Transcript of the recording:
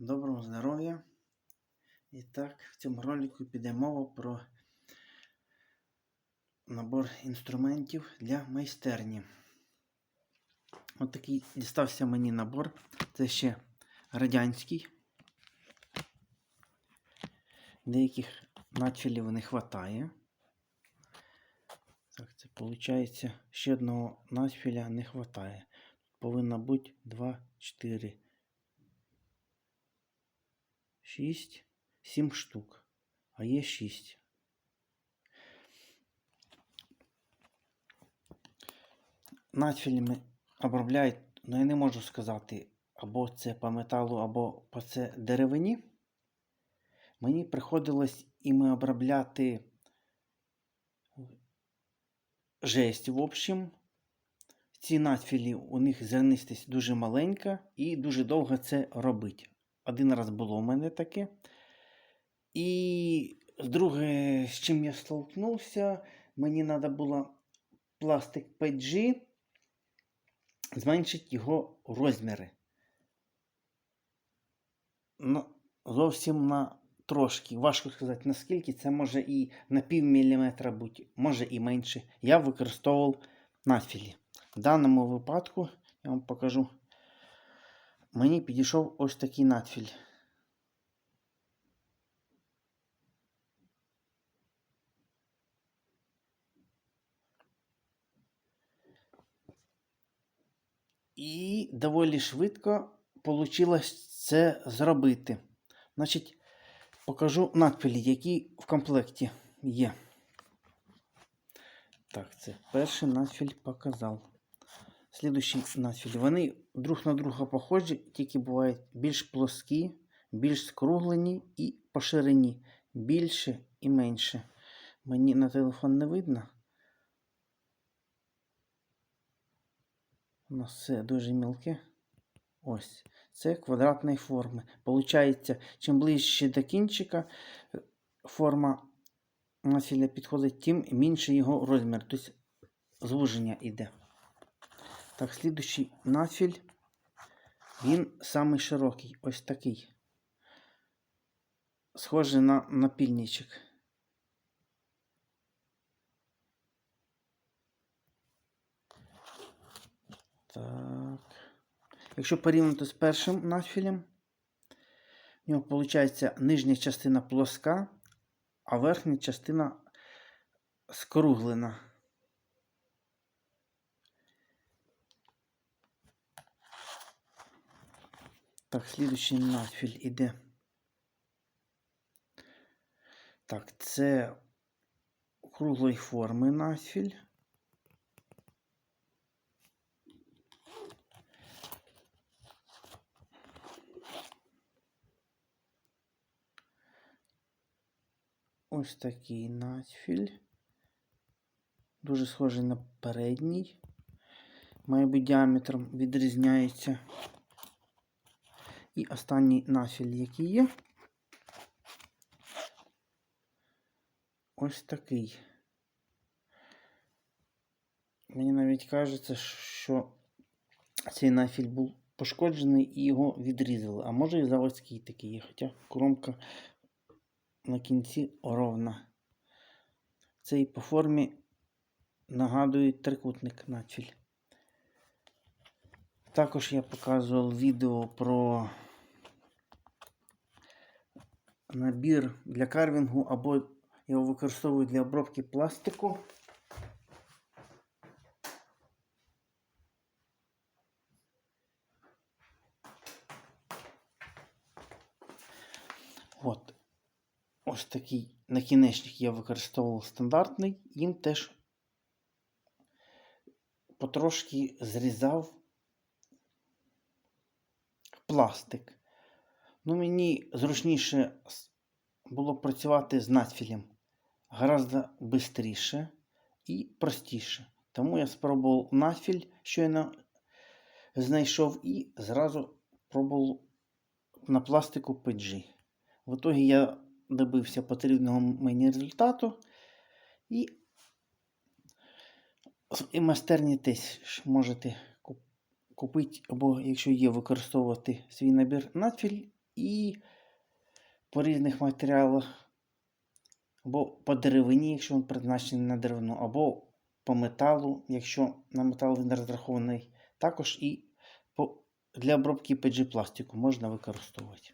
Доброго здоров'я! І так, в цьому ролику піде мова про набор інструментів для майстерні. От такий дістався мені набор. Це ще радянський. Деяких надфілів не вистачає. Так, це виходить, ще одного надфіля не вистачає. Повинно бути 2, 4. 6, 7 штук, а є 6. Надфільми обробляють, ну я не можу сказати, або це по металу, або по це деревині. Мені приходилось іми обробляти жесть, в общем. Ці надфілі, у них зернистість дуже маленька і дуже довго це робить. Один раз було у мене таке. І друге, з чим я столкнувся, мені треба було пластик 5G, зменшити його розміри. Ну, зовсім на трошки. Важко сказати, наскільки це може і на пів міліметра бути, може і менше. Я використовував надфілі. В даному випадку я вам покажу. Мені підійшов ось такий надфіль. І доволі швидко вийшло це зробити. Значить, покажу надпілі, які в комплекті є. Так, це перший надфіль показав. Слідуючий надфіль. Вони друг на друга похожі, тільки бувають більш плоскі, більш скруглені і по ширині. Більше і менше. Мені на телефон не видно. У нас все дуже мілке. Ось. Це квадратної форми. Получається, чим ближче до кінчика е, форма надфіля підходить, тим менше його розмір. Тобто звуження йде. Так, слідуючий надфіль, він самий широкий, ось такий. Схожий на напільничок. Так. Якщо порівняти з першим надфілем, у нього виходить нижня частина плоска, а верхня частина скруглена. Так, слідуючий надфіль іде. Так, це круглої форми надфіль. Ось такий надфіль. Дуже схожий на передній. Має бути діаметром відрізняється. І останній нафіль, який є. Ось такий. Мені навіть кажеться, що цей нафіль був пошкоджений і його відрізали. А може і заводський такий є, хоча кромка на кінці ровна. Цей по формі нагадує трикутник нафіль. Також я показував відео про набір для карвінгу або його використовують для обробки пластику. От. Ось такий накінечник я використовував стандартний, їм теж потрошки зрізав пластик. Ну, мені зручніше було працювати з надфілем гораздо швидше і простіше. Тому я спробував надфіль, щойно знайшов, і зразу пробував на пластику PG. В итоге я добився потрібного мені результату і і майстерні теж можете купити, або якщо є використовувати свій набір надфіль і по різних матеріалах, або по деревині, якщо він призначений на деревину, або по металу, якщо на метал він розрахований. Також і для обробки PG пластику можна використовувати.